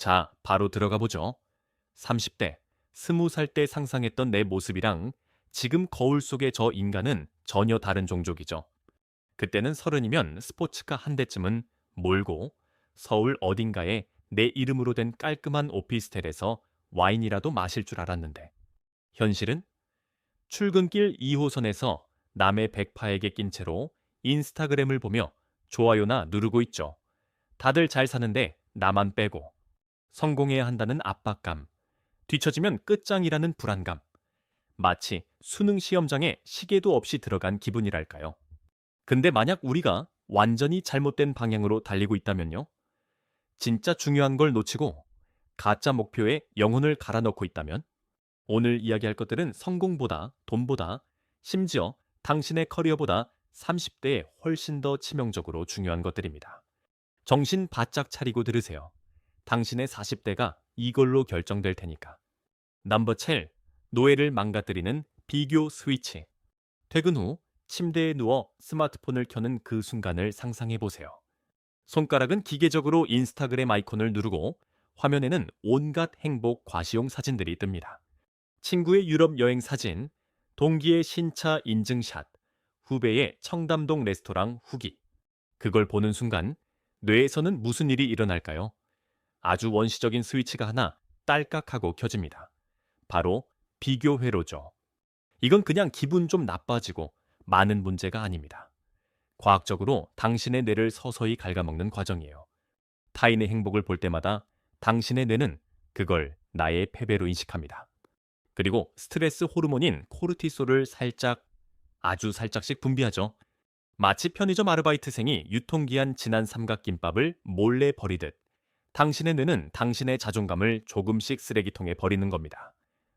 자, 바로 들어가 보죠. 30대, 20살 때 상상했던 내 모습이랑 지금 거울 속의 저 인간은 전혀 다른 종족이죠. 그때는 서른이면 스포츠카 한 대쯤은 몰고 서울 어딘가에 내 이름으로 된 깔끔한 오피스텔에서 와인이라도 마실 줄 알았는데 현실은 출근길 2호선에서 남의 백파에게 낀 채로 인스타그램을 보며 좋아요나 누르고 있죠. 다들 잘 사는데 나만 빼고 성공해야 한다는 압박감, 뒤처지면 끝장이라는 불안감, 마치 수능 시험장에 시계도 없이 들어간 기분이랄까요. 근데 만약 우리가 완전히 잘못된 방향으로 달리고 있다면요? 진짜 중요한 걸 놓치고 가짜 목표에 영혼을 갈아넣고 있다면? 오늘 이야기할 것들은 성공보다 돈보다 심지어 당신의 커리어보다 30대에 훨씬 더 치명적으로 중요한 것들입니다. 정신 바짝 차리고 들으세요. 당신의 40대가 이걸로 결정될 테니까. 넘버 7. 노예를 망가뜨리는 비교 스위치. 퇴근 후 침대에 누워 스마트폰을 켜는 그 순간을 상상해 보세요. 손가락은 기계적으로 인스타그램 아이콘을 누르고 화면에는 온갖 행복 과시용 사진들이 뜹니다. 친구의 유럽 여행 사진, 동기의 신차 인증샷, 후배의 청담동 레스토랑 후기. 그걸 보는 순간 뇌에서는 무슨 일이 일어날까요? 아주 원시적인 스위치가 하나 딸깍하고 켜집니다. 바로 비교 회로죠. 이건 그냥 기분 좀 나빠지고 많은 문제가 아닙니다. 과학적으로 당신의 뇌를 서서히 갉아먹는 과정이에요. 타인의 행복을 볼 때마다 당신의 뇌는 그걸 나의 패배로 인식합니다. 그리고 스트레스 호르몬인 코르티솔을 살짝, 아주 살짝씩 분비하죠. 마치 편의점 아르바이트생이 유통기한 지난 삼각김밥을 몰래 버리듯 당신의 뇌는 당신의 자존감을 조금씩 쓰레기통에 버리는 겁니다.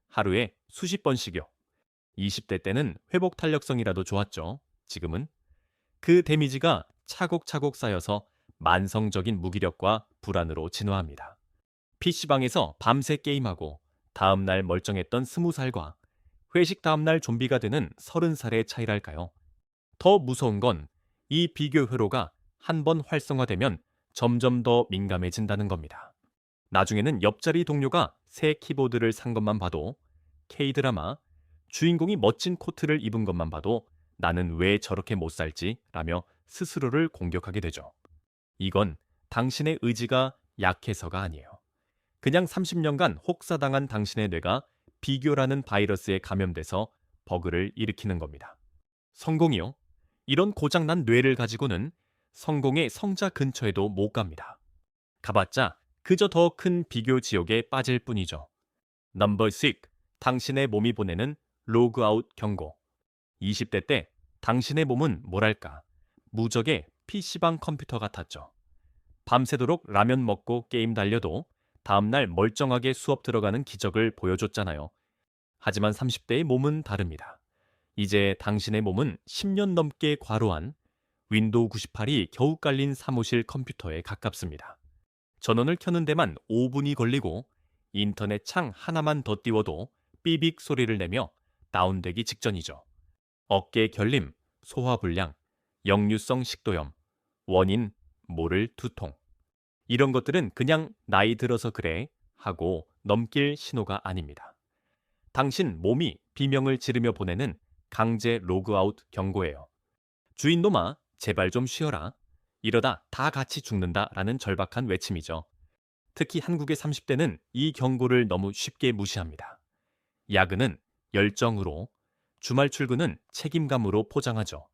하루에 수십 번씩요. 20대 때는 회복 탄력성이라도 좋았죠. 지금은 그 데미지가 차곡차곡 쌓여서 만성적인 무기력과 불안으로 진화합니다. PC방에서 밤새 게임하고 다음날 멀쩡했던 20살과 회식 다음날 좀비가 되는 30살의 차이랄까요? 더 무서운 건 이 비교 회로가 한 번 활성화되면 점점 더 민감해진다는 겁니다. 나중에는 옆자리 동료가 새 키보드를 산 것만 봐도 K드라마 주인공이 멋진 코트를 입은 것만 봐도 나는 왜 저렇게 못 살지? 라며 스스로를 공격하게 되죠. 이건 당신의 의지가 약해서가 아니에요. 그냥 30년간 혹사당한 당신의 뇌가 비교라는 바이러스에 감염돼서 버그를 일으키는 겁니다. 성공이요? 이런 고장난 뇌를 가지고는 성공의 성자 근처에도 못 갑니다. 가봤자 그저 더 큰 비교 지옥에 빠질 뿐이죠. 넘버 6. 당신의 몸이 보내는 로그아웃 경고. 20대 때 당신의 몸은 뭐랄까 무적의 PC방 컴퓨터 같았죠. 밤새도록 라면 먹고 게임 달려도 다음날 멀쩡하게 수업 들어가는 기적을 보여줬잖아요. 하지만 30대의 몸은 다릅니다. 이제 당신의 몸은 10년 넘게 과로한 윈도우 98이 겨우 깔린 사무실 컴퓨터에 가깝습니다. 전원을 켜는 데만 5분이 걸리고 인터넷 창 하나만 더 띄워도 삐빅 소리를 내며 다운되기 직전이죠. 어깨 결림, 소화불량, 역류성 식도염, 원인 모를 두통. 이런 것들은 그냥 나이 들어서 그래 하고 넘길 신호가 아닙니다. 당신 몸이 비명을 지르며 보내는 강제 로그아웃 경고예요. 주인놈아, 제발 좀 쉬어라. 이러다 다 같이 죽는다 라는 절박한 외침이죠. 특히 한국의 30대는 이 경고를 너무 쉽게 무시합니다. 야근은 열정으로, 주말 출근은 책임감으로 포장하죠.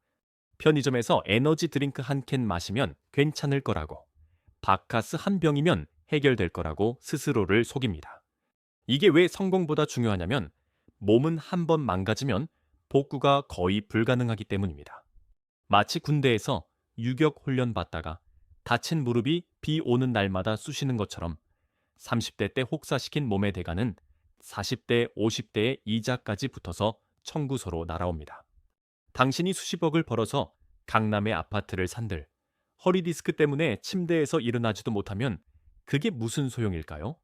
편의점에서 에너지 드링크 한 캔 마시면 괜찮을 거라고, 바카스 한 병이면 해결될 거라고 스스로를 속입니다. 이게 왜 성공보다 중요하냐면 몸은 한 번 망가지면 복구가 거의 불가능하기 때문입니다. 마치 군대에서 유격 훈련 받다가 다친 무릎이 비 오는 날마다 쑤시는 것처럼 30대 때 혹사시킨 몸의 대가는 40대, 50대의 이자까지 붙어서 청구서로 날아옵니다. 당신이 수십억을 벌어서 강남의 아파트를 산들 허리디스크 때문에 침대에서 일어나지도 못하면 그게 무슨 소용일까요?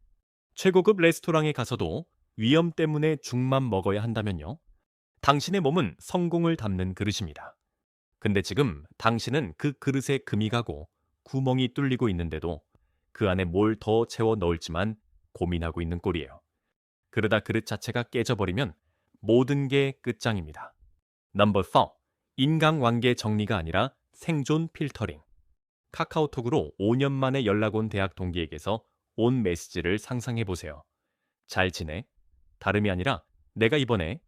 최고급 레스토랑에 가서도 위험 때문에 죽만 먹어야 한다면요? 당신의 몸은 성공을 담는 그릇입니다. 근데 지금 당신은 그 그릇에 금이 가고 구멍이 뚫리고 있는데도 그 안에 뭘 더 채워 넣을지만 고민하고 있는 꼴이에요. 그러다 그릇 자체가 깨져버리면 모든 게 끝장입니다. 넘버 4. 인간관계 정리가 아니라 생존 필터링. 카카오톡으로 5년 만에 연락 온 대학 동기에게서 온 메시지를 상상해 보세요. 잘 지내? 다름이 아니라 내가 이번에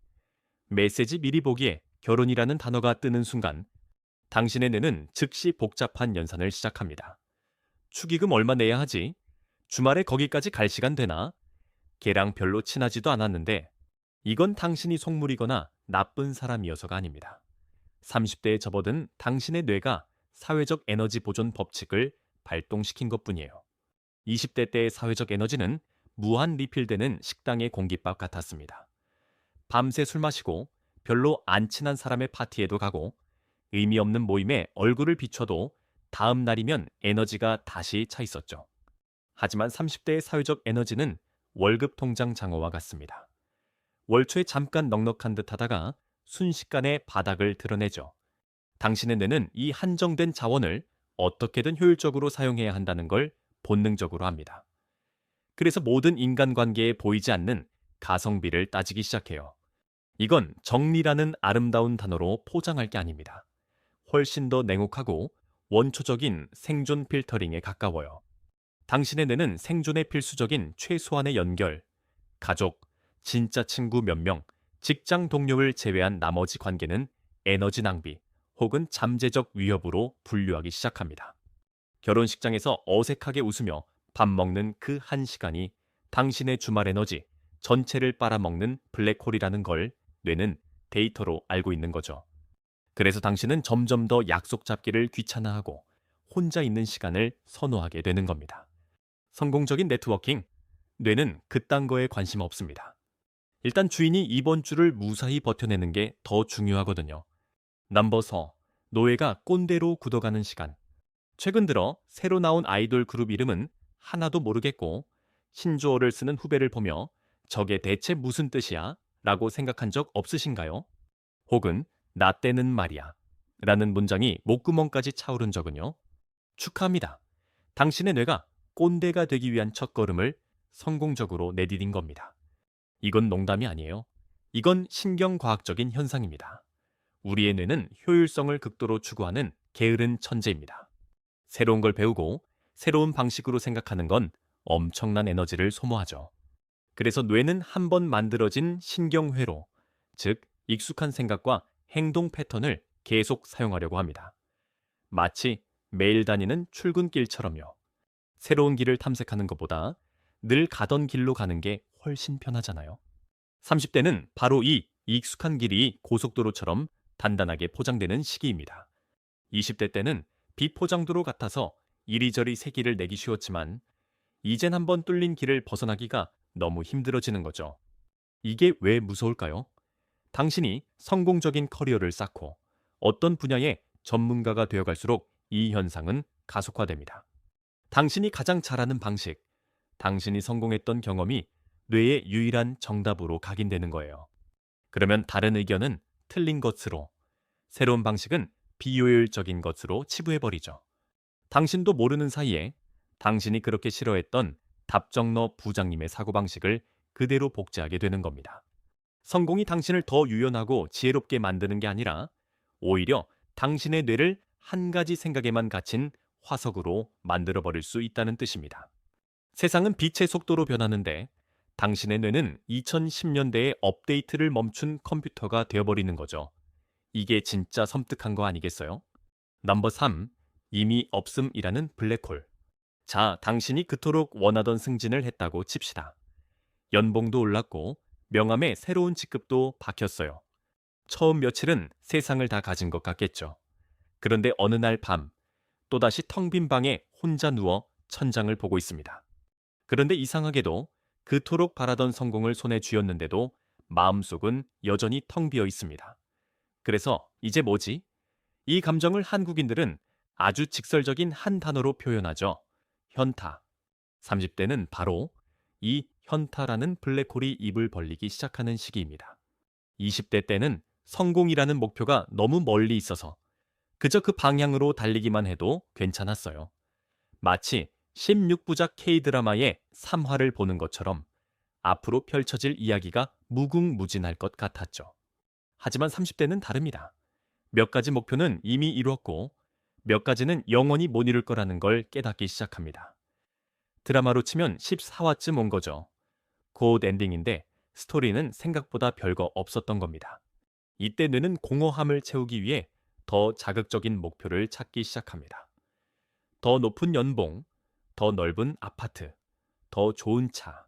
메시지 미리 보기에 결혼이라는 단어가 뜨는 순간 당신의 뇌는 즉시 복잡한 연산을 시작합니다. 축의금 얼마 내야 하지? 주말에 거기까지 갈 시간 되나? 걔랑 별로 친하지도 않았는데 이건 당신이 속물이거나 나쁜 사람이어서가 아닙니다. 30대에 접어든 당신의 뇌가 사회적 에너지 보존 법칙을 발동시킨 것 뿐이에요. 20대 때의 사회적 에너지는 무한 리필되는 식당의 공깃밥 같았습니다. 밤새 술 마시고 별로 안 친한 사람의 파티에도 가고 의미 없는 모임에 얼굴을 비춰도 다음 날이면 에너지가 다시 차 있었죠. 하지만 30대의 사회적 에너지는 월급 통장 장어와 같습니다. 월초에 잠깐 넉넉한 듯 하다가 순식간에 바닥을 드러내죠. 당신의 뇌는 이 한정된 자원을 어떻게든 효율적으로 사용해야 한다는 걸 본능적으로 합니다. 그래서 모든 인간관계에 보이지 않는 가성비를 따지기 시작해요. 이건 정리라는 아름다운 단어로 포장할 게 아닙니다. 훨씬 더 냉혹하고 원초적인 생존 필터링에 가까워요. 당신의 뇌는 생존에 필수적인 최소한의 연결, 가족, 진짜 친구 몇 명, 직장 동료를 제외한 나머지 관계는 에너지 낭비 혹은 잠재적 위협으로 분류하기 시작합니다. 결혼식장에서 어색하게 웃으며 밥 먹는 그 한 시간이 당신의 주말 에너지 전체를 빨아먹는 블랙홀이라는 걸 뇌는 데이터로 알고 있는 거죠. 그래서 당신은 점점 더 약속 잡기를 귀찮아하고 혼자 있는 시간을 선호하게 되는 겁니다. 성공적인 네트워킹, 뇌는 그딴 거에 관심 없습니다. 일단 주인이 이번 주를 무사히 버텨내는 게 더 중요하거든요. 넘버 서 노예가 꼰대로 굳어가는 시간. 최근 들어 새로 나온 아이돌 그룹 이름은 하나도 모르겠고 신조어를 쓰는 후배를 보며 저게 대체 무슨 뜻이야? 라고 생각한 적 없으신가요? 혹은 나 때는 말이야 라는 문장이 목구멍까지 차오른 적은요? 축하합니다. 당신의 뇌가 꼰대가 되기 위한 첫 걸음을 성공적으로 내디딘 겁니다. 이건 농담이 아니에요. 이건 신경과학적인 현상입니다. 우리의 뇌는 효율성을 극도로 추구하는 게으른 천재입니다. 새로운 걸 배우고 새로운 방식으로 생각하는 건 엄청난 에너지를 소모하죠. 그래서 뇌는 한 번 만들어진 신경회로, 즉 익숙한 생각과 행동 패턴을 계속 사용하려고 합니다. 마치 매일 다니는 출근길처럼요. 새로운 길을 탐색하는 것보다 늘 가던 길로 가는 게 훨씬 편하잖아요. 30대는 바로 이 익숙한 길이 고속도로처럼 단단하게 포장되는 시기입니다. 20대 때는 비포장도로 같아서 이리저리 새길을 내기 쉬웠지만 이젠 한번 뚫린 길을 벗어나기가 너무 힘들어지는 거죠. 이게 왜 무서울까요? 당신이 성공적인 커리어를 쌓고 어떤 분야의 전문가가 되어갈수록 이 현상은 가속화됩니다. 당신이 가장 잘하는 방식, 당신이 성공했던 경험이 뇌의 유일한 정답으로 각인되는 거예요. 그러면 다른 의견은 틀린 것으로, 새로운 방식은 비효율적인 것으로 치부해버리죠. 당신도 모르는 사이에 당신이 그렇게 싫어했던 답정너 부장님의 사고방식을 그대로 복제하게 되는 겁니다. 성공이 당신을 더 유연하고 지혜롭게 만드는 게 아니라 오히려 당신의 뇌를 한 가지 생각에만 갇힌 화석으로 만들어 버릴 수 있다는 뜻입니다. 세상은 빛의 속도로 변하는데 당신의 뇌는 2010년대에 업데이트를 멈춘 컴퓨터가 되어버리는 거죠. 이게 진짜 섬뜩한 거 아니겠어요? 넘버 3. 이미 없음이라는 블랙홀. 자, 당신이 그토록 원하던 승진을 했다고 칩시다. 연봉도 올랐고 명함에 새로운 직급도 박혔어요. 처음 며칠은 세상을 다 가진 것 같겠죠. 그런데 어느 날 밤, 또다시 텅 빈 방에 혼자 누워 천장을 보고 있습니다. 그런데 이상하게도 그토록 바라던 성공을 손에 쥐었는데도 마음속은 여전히 텅 비어 있습니다. 그래서 이제 뭐지? 이 감정을 한국인들은 아주 직설적인 한 단어로 표현하죠. 현타. 30대는 바로 이 현타라는 블랙홀이 입을 벌리기 시작하는 시기입니다. 20대 때는 성공이라는 목표가 너무 멀리 있어서 그저 그 방향으로 달리기만 해도 괜찮았어요. 마치 16부작 K-드라마의 3화를 보는 것처럼 앞으로 펼쳐질 이야기가 무궁무진할 것 같았죠. 하지만 30대는 다릅니다. 몇 가지 목표는 이미 이루었고 몇 가지는 영원히 못 이룰 거라는 걸 깨닫기 시작합니다. 드라마로 치면 14화쯤 온 거죠. 곧 엔딩인데 스토리는 생각보다 별거 없었던 겁니다. 이때 뇌는 공허함을 채우기 위해 더 자극적인 목표를 찾기 시작합니다. 더 높은 연봉, 더 넓은 아파트, 더 좋은 차.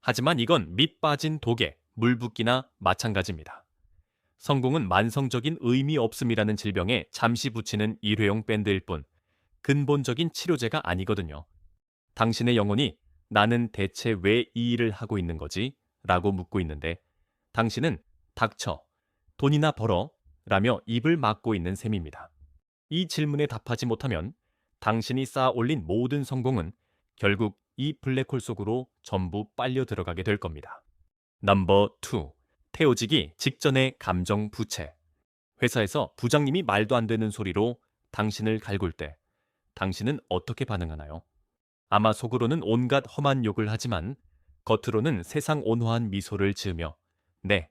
하지만 이건 밑 빠진 독에 물 붓기나 마찬가지입니다. 성공은 만성적인 의미 없음이라는 질병에 잠시 붙이는 일회용 밴드일 뿐 근본적인 치료제가 아니거든요. 당신의 영혼이 나는 대체 왜 이 일을 하고 있는 거지? 라고 묻고 있는데 당신은 닥쳐, 돈이나 벌어 라며 입을 막고 있는 셈입니다. 이 질문에 답하지 못하면 당신이 쌓아 올린 모든 성공은 결국 이 블랙홀 속으로 전부 빨려 들어가게 될 겁니다. 넘버 2. 태워지기 직전의 감정 부채. 회사에서 부장님이 말도 안 되는 소리로 당신을 갈굴 때 당신은 어떻게 반응하나요? 아마 속으로는 온갖 험한 욕을 하지만 겉으로는 세상 온화한 미소를 지으며 네,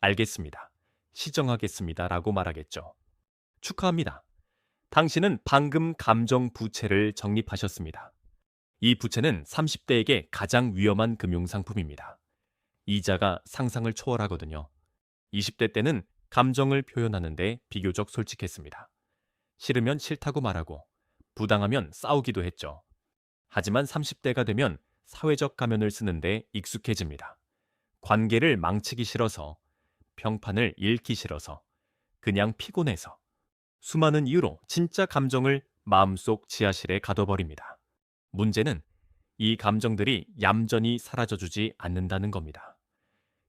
알겠습니다. 시정하겠습니다. 라고 말하겠죠. 축하합니다. 당신은 방금 감정 부채를 적립하셨습니다. 이 부채는 30대에게 가장 위험한 금융 상품입니다. 이자가 상상을 초월하거든요. 20대 때는 감정을 표현하는데 비교적 솔직했습니다. 싫으면 싫다고 말하고 부당하면 싸우기도 했죠. 하지만 30대가 되면 사회적 가면을 쓰는데 익숙해집니다. 관계를 망치기 싫어서, 평판을 잃기 싫어서, 그냥 피곤해서, 수많은 이유로 진짜 감정을 마음속 지하실에 가둬버립니다. 문제는 이 감정들이 얌전히 사라져주지 않는다는 겁니다.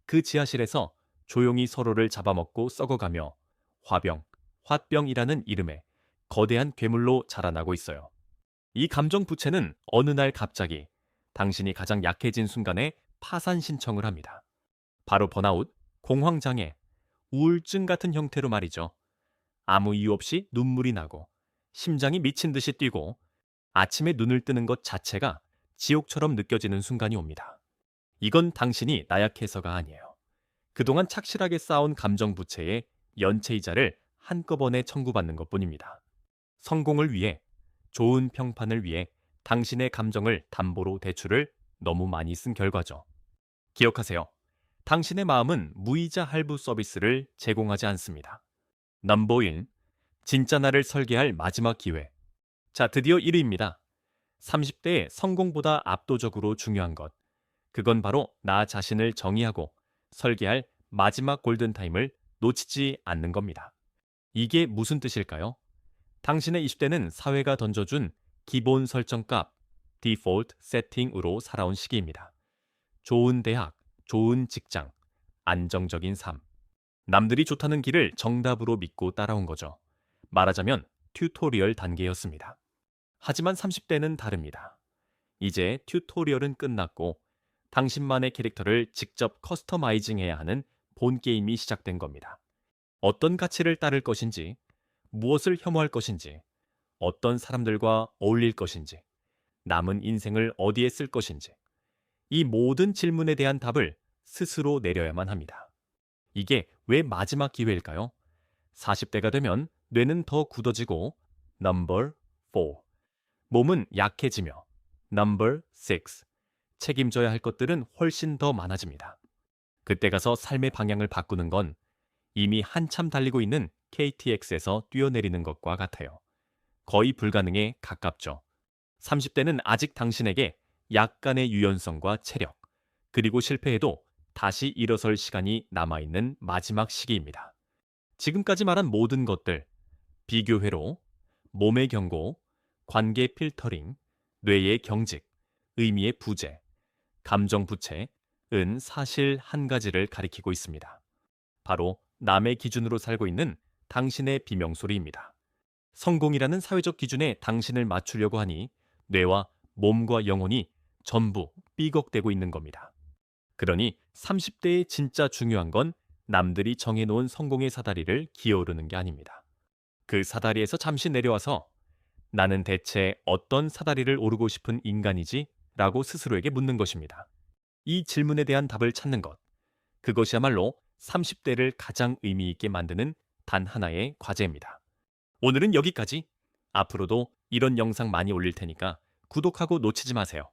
그 지하실에서 조용히 서로를 잡아먹고 썩어가며 화병, 화병이라는 이름의 거대한 괴물로 자라나고 있어요. 이 감정 부채는 어느 날 갑자기 당신이 가장 약해진 순간에 파산 신청을 합니다. 바로 번아웃, 공황장애, 우울증 같은 형태로 말이죠. 아무 이유 없이 눈물이 나고 심장이 미친 듯이 뛰고 아침에 눈을 뜨는 것 자체가 지옥처럼 느껴지는 순간이 옵니다. 이건 당신이 나약해서가 아니에요. 그동안 착실하게 쌓아온 감정 부채의 연체이자를 한꺼번에 청구받는 것 뿐입니다. 성공을 위해, 좋은 평판을 위해 당신의 감정을 담보로 대출을 너무 많이 쓴 결과죠. 기억하세요. 당신의 마음은 무이자 할부 서비스를 제공하지 않습니다. 넘버 1. 진짜 나를 설계할 마지막 기회. 자, 드디어 1위입니다. 30대의 성공보다 압도적으로 중요한 것. 그건 바로 나 자신을 정의하고 설계할 마지막 골든타임을 놓치지 않는 겁니다. 이게 무슨 뜻일까요? 당신의 20대는 사회가 던져준 기본 설정값, 디폴트 세팅으로 살아온 시기입니다. 좋은 대학, 좋은 직장, 안정적인 삶. 남들이 좋다는 길을 정답으로 믿고 따라온 거죠. 말하자면 튜토리얼 단계였습니다. 하지만 30대는 다릅니다. 이제 튜토리얼은 끝났고 당신만의 캐릭터를 직접 커스터마이징 해야 하는 본 게임이 시작된 겁니다. 어떤 가치를 따를 것인지, 무엇을 혐오할 것인지, 어떤 사람들과 어울릴 것인지, 남은 인생을 어디에 쓸 것인지, 이 모든 질문에 대한 답을 스스로 내려야만 합니다. 이게 왜 마지막 기회일까요? 40대가 되면 뇌는 더 굳어지고 넘버 4 몸은 약해지며 넘버 6 책임져야 할 것들은 훨씬 더 많아집니다. 그때 가서 삶의 방향을 바꾸는 건 이미 한참 달리고 있는 KTX에서 뛰어내리는 것과 같아요. 거의 불가능에 가깝죠. 30대는 아직 당신에게 약간의 유연성과 체력, 그리고 실패해도 다시 일어설 시간이 남아있는 마지막 시기입니다. 지금까지 말한 모든 것들, 비교회로, 몸의 경고, 관계 필터링, 뇌의 경직, 의미의 부재, 감정 부채, 은 사실 한 가지를 가리키고 있습니다. 바로 남의 기준으로 살고 있는 당신의 비명소리입니다. 성공이라는 사회적 기준에 당신을 맞추려고 하니 뇌와 몸과 영혼이 전부 삐걱대고 있는 겁니다. 그러니 30대의 진짜 중요한 건 남들이 정해놓은 성공의 사다리를 기어오르는 게 아닙니다. 그 사다리에서 잠시 내려와서 나는 대체 어떤 사다리를 오르고 싶은 인간이지? 라고 스스로에게 묻는 것입니다. 이 질문에 대한 답을 찾는 것. 그것이야말로 30대를 가장 의미 있게 만드는 단 하나의 과제입니다. 오늘은 여기까지. 앞으로도 이런 영상 많이 올릴 테니까 구독하고 놓치지 마세요.